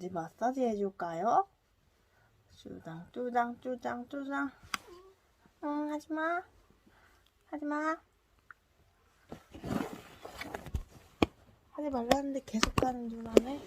단지 마사지 해줄까요? 쭈당 쭈당 쭈당 쭈당 응 하지마. 하지마. 하지 말라는데 계속 하는 누나네.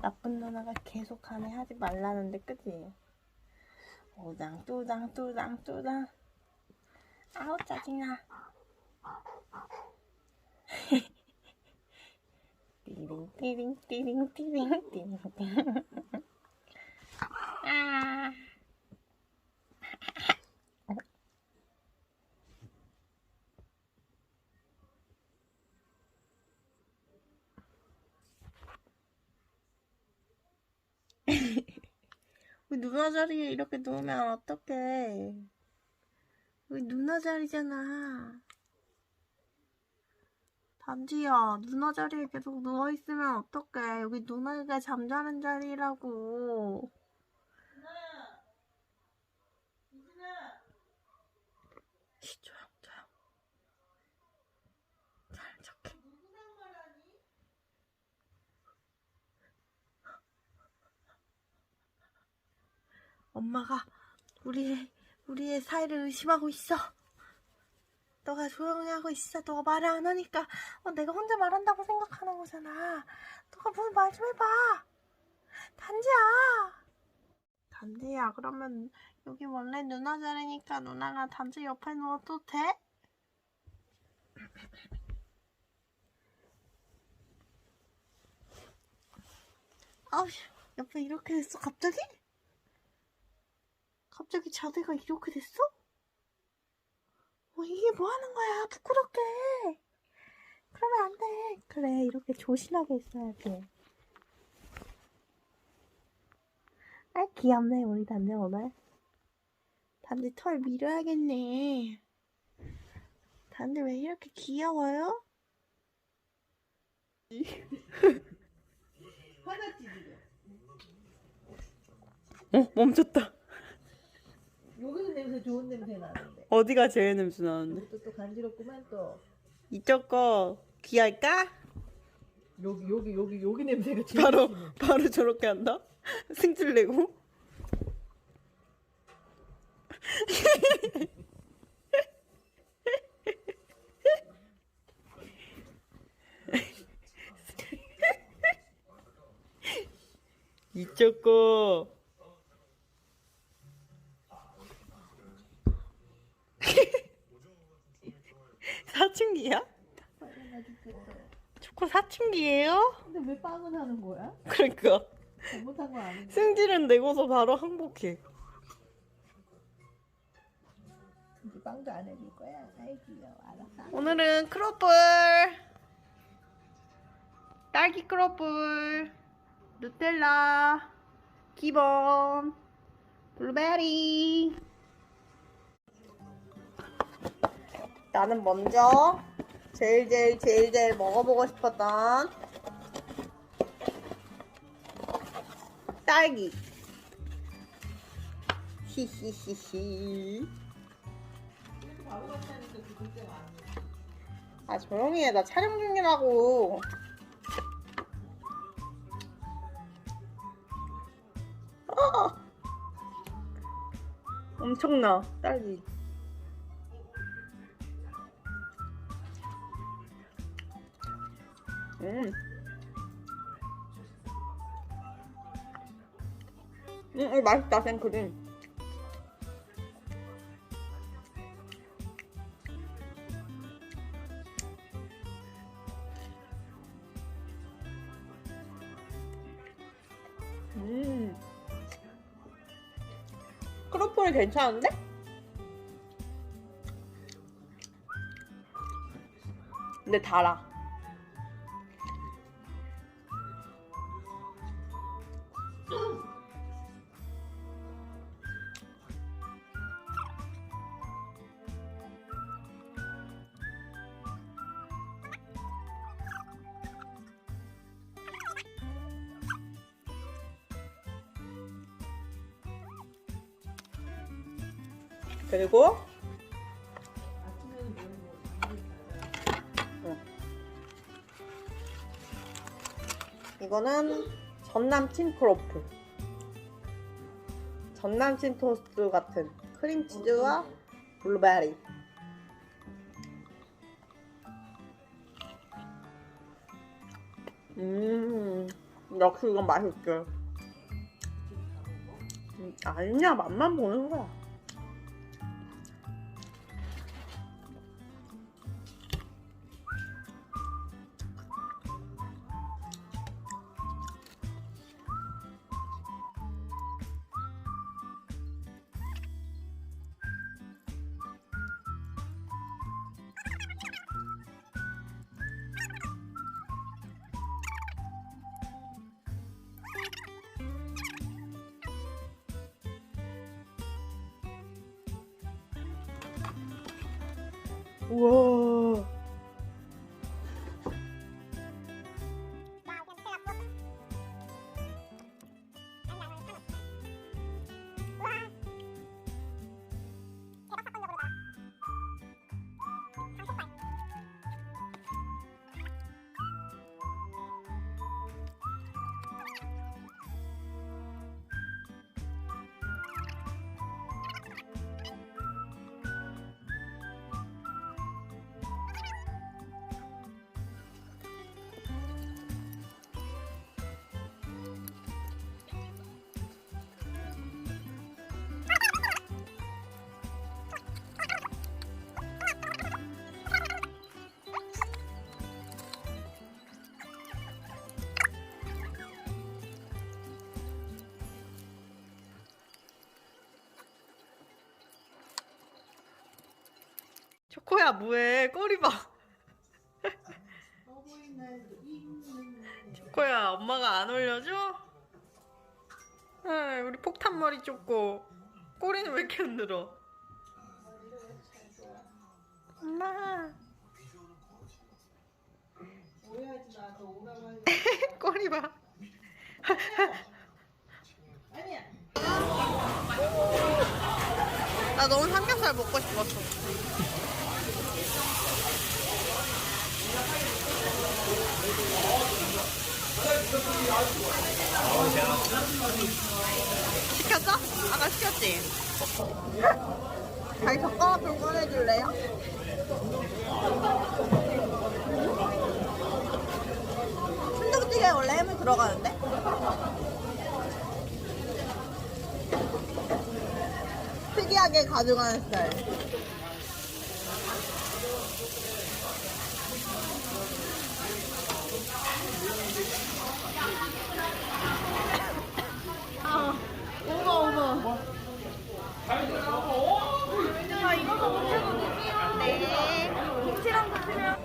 나쁜 누나가 계속 하네. 하지 말라는데 그지? 오당 뚜당 뚜당 뚜당 아우 짜증나 띠링 띠링 띠링 띠링 띠링. 띠링 아 누나 자리에 이렇게 누우면 어떡해? 우리 누나 자리잖아 단지야, 누나 자리에 계속 누워있으면 어떡해. 여기 누나가 잠자는 자리라고. 엄마가 우리의, 우리의 사이를 의심하고 있어. 너가 조용히 하고 있어. 너가 말을 안 하니까 어, 내가 혼자 말한다고 생각하는 거잖아. 너가 무슨 말 좀 해봐. 단지야. 단지야, 그러면 여기 원래 누나 자리니까 누나가 단지 옆에 누워도 돼? 아우, 옆에 이렇게 됐어, 갑자기? 갑자기 자세가 이렇게 됐어? 어, 이게 뭐 하는 거야? 부끄럽게. 그러면 안 돼. 그래, 이렇게 조신하게 있어야지. 아, 귀엽네, 우리 단지 오늘. 단지 털 밀어야겠네. 단지 왜 이렇게 귀여워요? 화났지. 어, 멈췄다. 냄새 좋은 냄새 나는데. 어디가 제일 냄새 나는데? 이것도 또 간지럽구만 또. 이쪽 거 귀할까? 여기 여기 여기 여기 냄새가 제일 바로, 심해. 바로 저렇게 한다? 승질 내고? 이쪽 거. 사춘기야? 빨리 죽겠어. 사춘기예요? 근데 왜 빵은 하는 거야? 그러니까 잘못한 거 아닌데. 승질은 내고서 바로 항복해. 이제 빵도 안 해줄 거야. 아이 귀여워. 알았어. 오늘은 크로플 딸기 크로플 누텔라 기본 블루베리 나는 먼저 제일 제일 제일 제일 먹어보고 싶었던 딸기 히히히히 아 조용히 해. 나 촬영 중이라고. 아! 엄청나 딸기. 음. 음, 음, 맛있다 생크림. 음. 크로플이 괜찮은데? 근데 달아. 그리고 이거는 전남친 크로플. 전남친 토스트 같은 크림치즈와 블루베리. 음, 역시 이건 맛있게. 음, 아니야, 맛만 보는 거야. 우 코야 뭐해 꼬리 봐 초코야 엄마가 안 올려줘? 아 우리 폭탄머리 초코 꼬리는 왜 이렇게 안 늘어 엄마 꼬리 봐. 나 너무 삼겹살 먹고 싶었어. 시켰어? 아까 시켰지? 자기 젓가락 좀 꺼내줄래요? 순두부찌개 원래 햄이 들어가는데? 특이하게 가져가는 스타일. 아, 어머 어머. 아 이거도 못해서 네. 김치랑 드세요.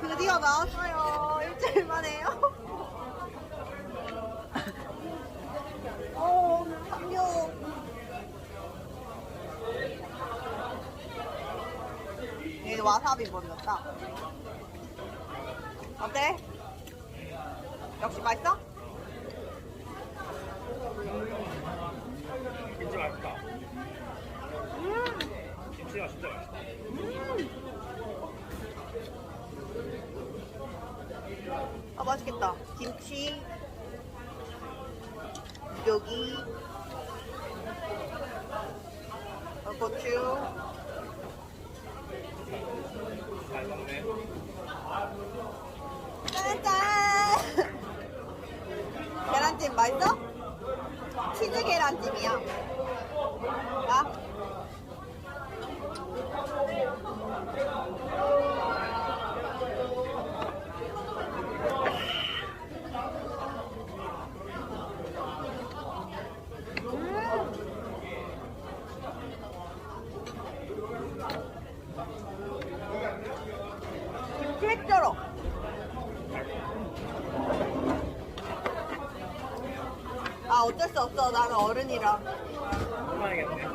드디어 나왔어요. 일주일 만에요. 어, 삼겹. 얘 와사비 버렸다. 어때? 역시 맛있어? 김치 맛있다. 음, 김치가 진짜 맛있다. 아 맛있겠다. 김치, 여기, 어, 고추. 짠짠! 계란찜 맛있어? 치즈 계란찜이야. 나? 김치 핵절어. 아 어쩔 수 없 어 어른이라 그만하겠네.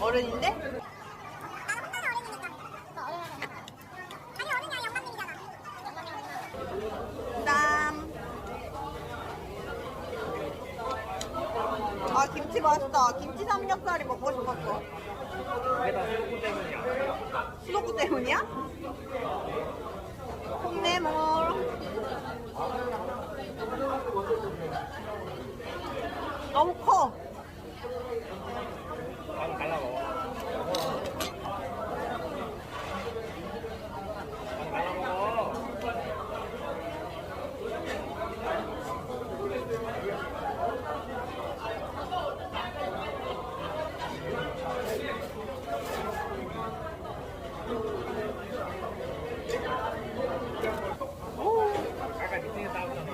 어른인데? 땀. 아 김치 맛있다 김치 삼겹살이 먹고 싶었어 소금 때문이야. 수도쿠 때문이야? 콩내물 너무 커. 반 갈라 먹어. 반 갈라 먹어. 아까 미팅에 싸웠잖아.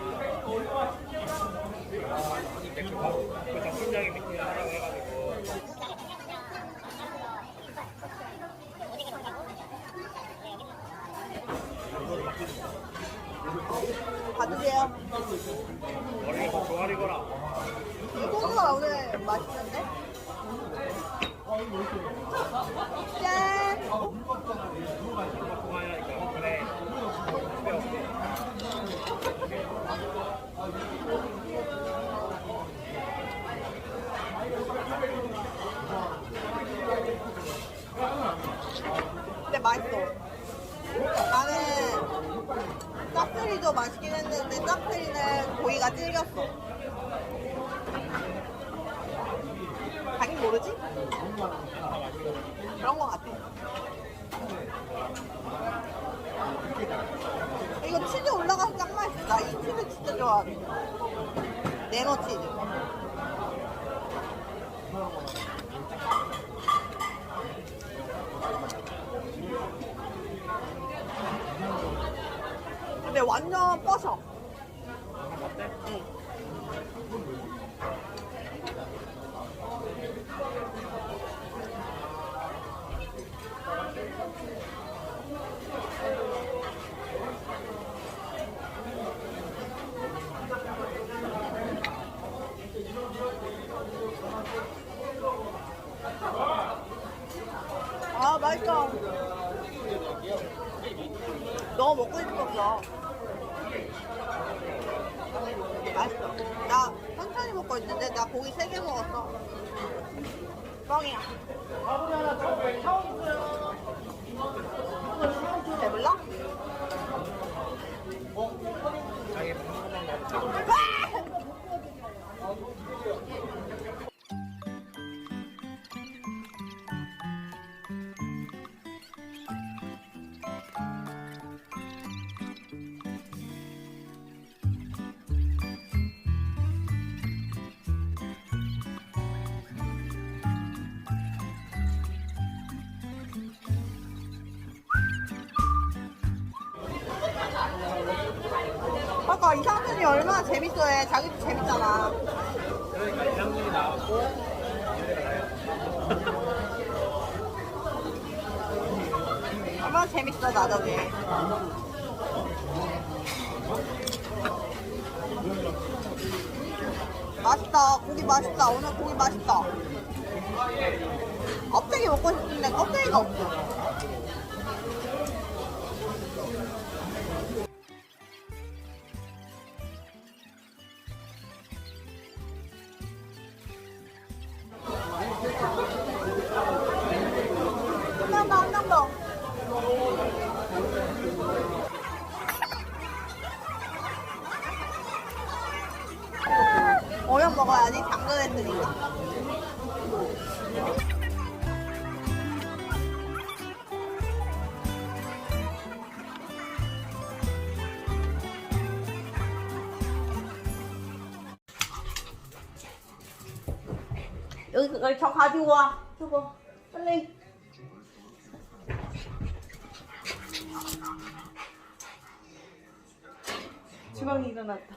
봐. 그 정신적인 미팅을 하라고 해가지고. 받으세요. 머리가 더 조아리거라. 이 소스가 오늘 맛있는데? 짠! 먹고 가야니까. 그래. 집에 없어. 근데 맛있어. 나는 짝트리도 맛있긴 했는데 짝트리는 고기가 질겼어. 자긴 모르지? 그런 거 같아. 이거 치즈 올라가서 짱 맛있어. 나 이 치즈 진짜 좋아하는데. 네모 치즈. 근데 완전 뻐서. 어때? 응. 아 맛있어. 너무 먹고 싶었어. 이상준이 얼마나 재밌어해. 자기도 재밌잖아. 그러니까 이상준이 나왔고 유래가 나요. 얼마나 재밌어, 나덕이. 맛있다. 고기 맛있다. 오늘 고기 맛있다. 껍데기 먹고 싶은데 껍데기가 없어. 여기 그걸 저 가지고 와. 저거 빨리. 주방이 일어났다.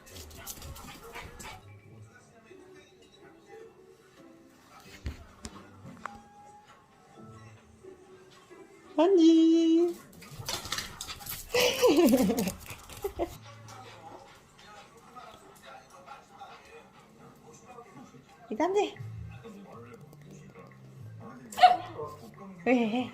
언니. 이단데. 왜?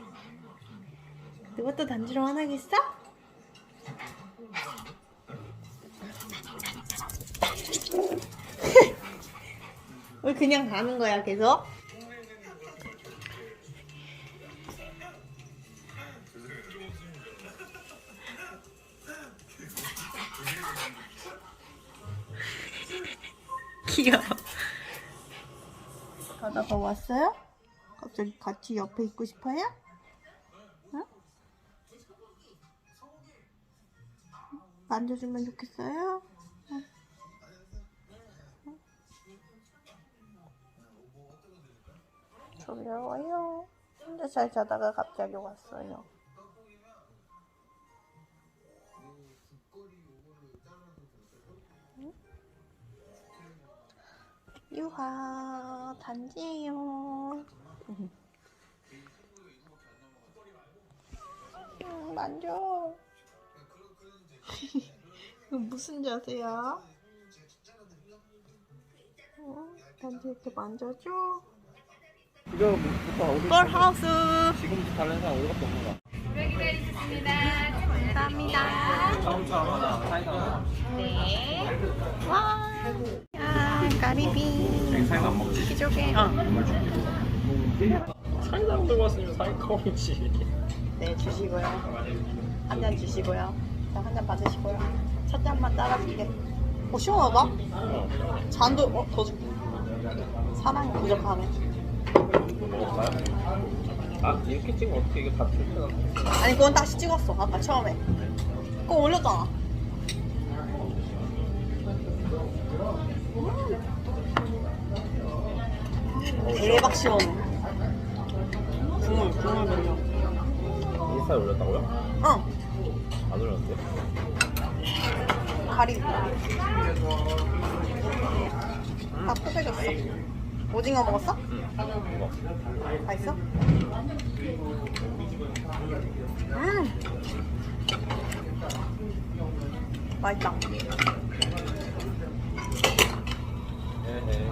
누가 또 단지로 화나겠어? 왜 그냥 가는 거야 계속? 귀여워. 가다가 왔어요? 갑자기 같이 옆에 있고 싶어요? 응? 만져주면 좋겠어요? 응. 응. 졸려워요. 혼자 잘 자다가 갑자기 왔어요. 유하 단지예요. 음, 만져. 무슨 자세야? 어? 단지 이렇게 만져줘. 어디? 뻘하우스. 지금부터 다른 사람 어디밖에 없는 거야? 감사합니다. 처음처럼 사이다. 와. 야, 가리비. 사이다 안 먹지? 기조개. 어. 사이다 들고 왔으면 사이다이지. 네, 주시고요. 한 잔 주시고요. 자, 한 잔 받으시고요. 첫 잔만 따라줄게. 어, 시원하다? 잔도, 어, 더 줄게. 사랑이 부족하네. 먹을까요? 아 이렇게 찍으면 어떻게 이게 다 틀려? 아니, 그건 다시 찍었어. 아까 처음에. 그거 올렸잖아. 음. 대박 시원해. 국물, 국물 들려. 인스타에 올렸다고요? 응, 안 올렸는데? 가리. 다 포백였어. 오징어 먹었어? 응. 이거. 맛있어? 음. 맛있다. 에헤.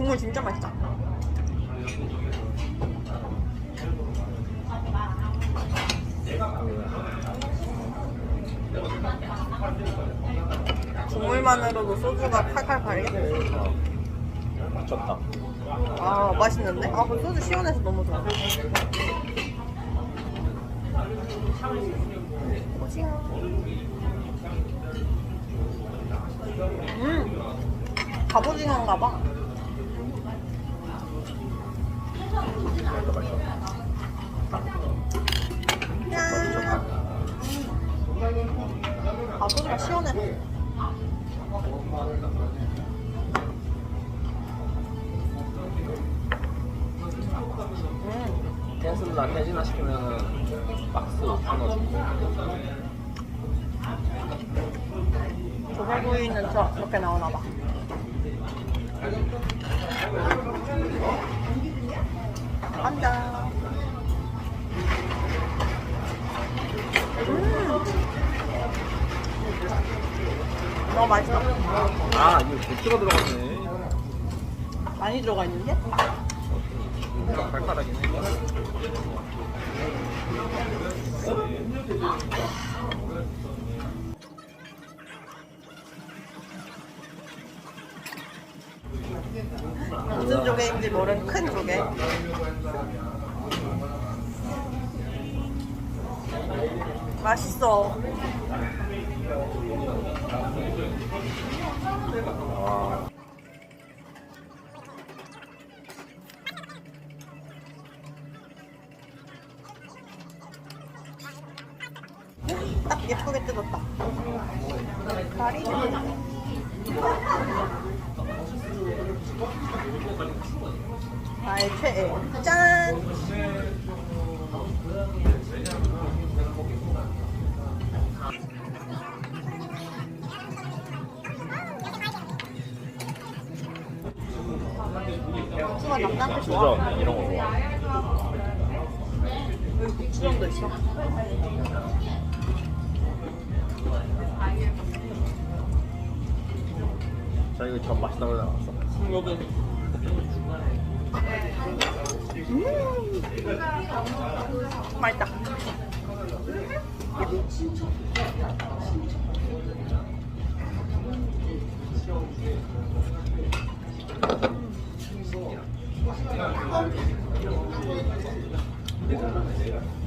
국물 진짜 맛있다. 국물만으로도 소주가 칼칼? 어. 미쳤다. 아 맛있는데? 아 그 소주 시원해서 너무 좋아. 오징어. 음 갑오징어인가 봐. 아 소주가 시원해. 음. 테슬라 태진화 시키면은 박스 5천 원 주고. 조개구이 있는 척 이렇게 나오나 봐. 너무 맛있어. 아 이거 고추가 들어갔네. 많이 들어가 있는데? 고추가 해. 무슨 조개인지 모르는 큰 조개. 맛있어. 와. 딱 예쁘게 뜯었다. 다리. 나의 최애. 짠! 좋아. 주전 이런 거 좋아. 고추장도 있어. 자 이거 전 맛있다고 나왔어. 여기. 음. 맛있다.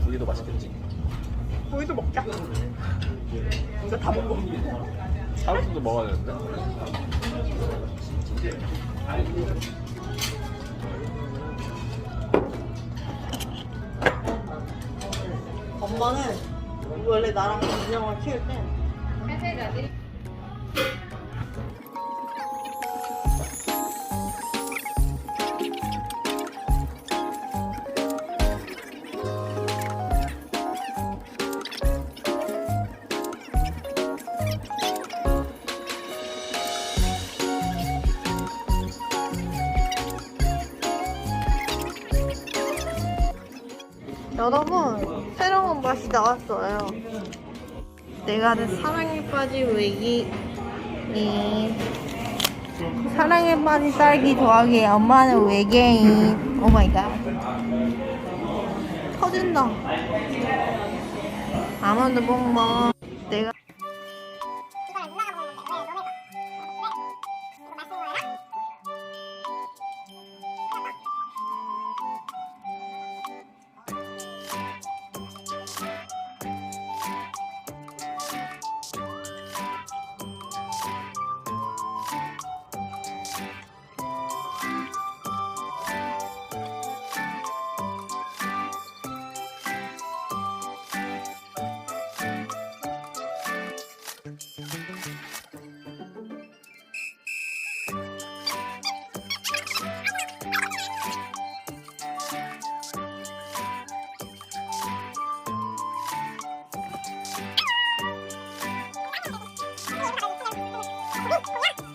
고기도 맛있겠지. 고기도 먹자. 이거 다 먹어. 찰수도 먹어야 되는데. 엄마는 원래 나랑 인형을 키울 때 여러분 새로운 맛이 나왔어요. 내가 하는 사랑에 빠진 외기. 이 사랑에 빠진 딸기 좋아하기 엄마는 외계인. 오 마이 갓. 터진다. 아몬드 뽕뽕 Wait, wait, wait.